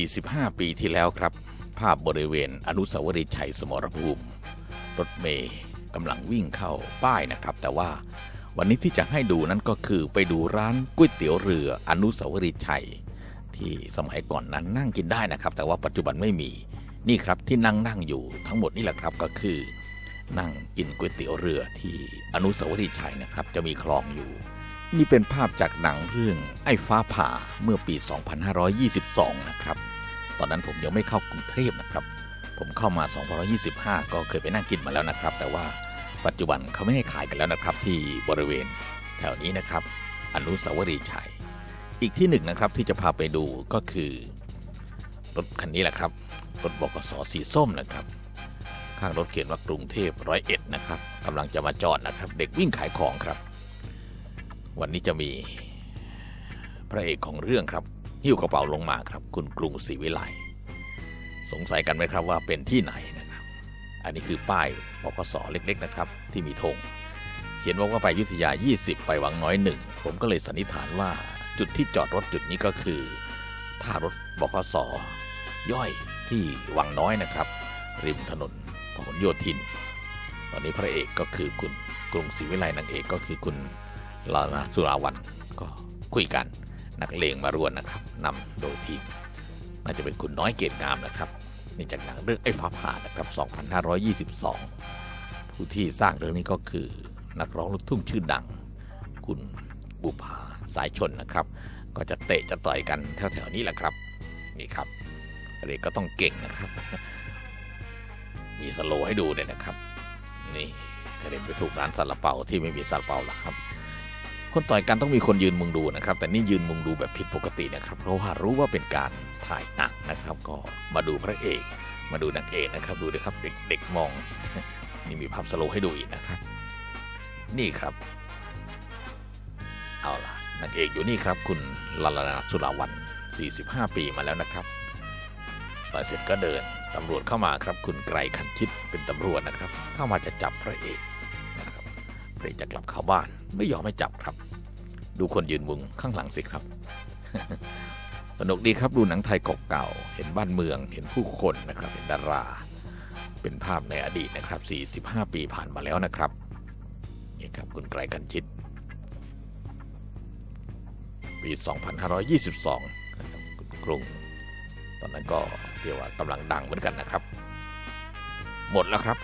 45 ปีที่แล้วครับ ภาพบริเวณอนุสาวรีย์ชัยสมรภูมิ รถเมย์กำลังวิ่งเข้าป้ายนะครับ แต่ว่าวันนี้ที่จะให้ดูนั้นก็คือไปดูร้านก๋วยเตี๋ยวเรืออนุสาวรีย์ชัย ที่สมัยก่อนนั้นนั่งกินได้นะครับ แต่ว่าปัจจุบันไม่มีนี่ครับที่นั่งนั่งอยู่ทั้งหมดนี่แหละครับก็คือ นั่งกินก๋วยเตี๋ยวเรือที่อนุสาวรีย์ชัยนะครับ จะมีคลองอยู่ นี่เป็นภาพจากหนังเรื่องไอ้ฟ้าผ่าเมื่อปี 2522 นะครับ ตอนนั้นผมยังไม่เข้ากรุงเทพนะครับ ผมเข้ามา 2525 ก็เคยไปนั่งกินมาแล้วนะครับ แต่ว่าปัจจุบันเขาไม่ให้ขายกันแล้วนะครับ ที่บริเวณแถวนี้นะครับ อนุสาวรีย์ชัย อีกที่หนึ่งนะครับที่จะพาไปดูก็คือ รถคันนี้แหละครับ รถบกสสีส้มนะครับ ข้างรถเขียนว่ากรุงเทพร้อยเอ็ดนะครับกำลังจะมาจอดนะครับ เด็กวิ่งขายของครับ วันนี้จะมีพระเอกของเรื่องครับหิ้วกระเป๋าลงมาครับ คุณกรุงศรีวิไลสงสัยกันไหมครับว่าเป็นที่ไหนนะครับ อันนี้คือป้ายบกสเล็ก ๆนะครับ ที่มีธงเขียนว่าว่าไปยุทธยา 20 ไปวังน้อยหนึ่งผมก็เลยสันนิษฐานว่าจุดที่จอดรถจุดนี้ก็คือท่ารถบกสย่อยที่วังน้อยนะครับ ริมถนนพหลโยธิน ตอนนี้พระเอกก็คือคุณกรุงศรีวิไลนางเอกก็คือคุณ ลานาสุราวันก็คุยกันนักเลงมารวนนะครับนำโดยทีมน่าจะเป็นคุณน้อยเกตงามนะครับนี่จากหนังเรื่องไอ้ฟ้าผ่านะครับ 2522 ผู้ที่สร้างเรื่องนี้ก็คือนักร้องลูกทุ่งชื่อดัง คุณบุภาสายชนนะครับ ก็จะเตะจะต่อยกันแถวๆนี้แหละครับ นี่ครับเด็กก็ต้องเก่งนะครับ มีสโลให้ดูเนี่ยนะครับ นี่กระเด็นไปถูกร้านซาลาเปาที่ไม่มีซาลาเปาหรอกครับ คนต่อยกันต้องมีคนยืนมุงดูนะครับ แต่นี่ยืนมุงดูแบบผิดปกตินะครับ เพราะว่ารู้ว่าเป็นการถ่ายหนังนะครับ ก็มาดูพระเอก มาดูนางเอกนะครับ ดูเลยครับเด็กเด็กมอง นี่มีภาพสโลว์ให้ดูอีกนะครับ นี่ครับ เอาล่ะนางเอกอยู่นี่ครับ คุณลลนาสุราวัน 45 ปีมาแล้วนะครับต่อยเสร็จก็เดินตำรวจเข้ามาครับ คุณไกรขันชิดเป็นตำรวจนะครับ เข้ามาจะจับพระเอก ระเอกจะกลับเข้าบ้าน ไม่ยอมให้จับครับ ดูคนยืนมุงข้างหลังสิครับ สนุกดีครับดูหนังไทยเก่าๆเห็นบ้านเมืองเห็นผู้คนนะครับ เห็นดารา เป็นภาพในอดีตนะครับ 45 ปีผ่านมาแล้วนะครับนี่ครับคุณไกรขันชิดปี 2522นะครับคุณกรุง ตอนนั้นก็เรียกว่ากำลังดังเหมือนกันนะครับ หมดแล้วครับ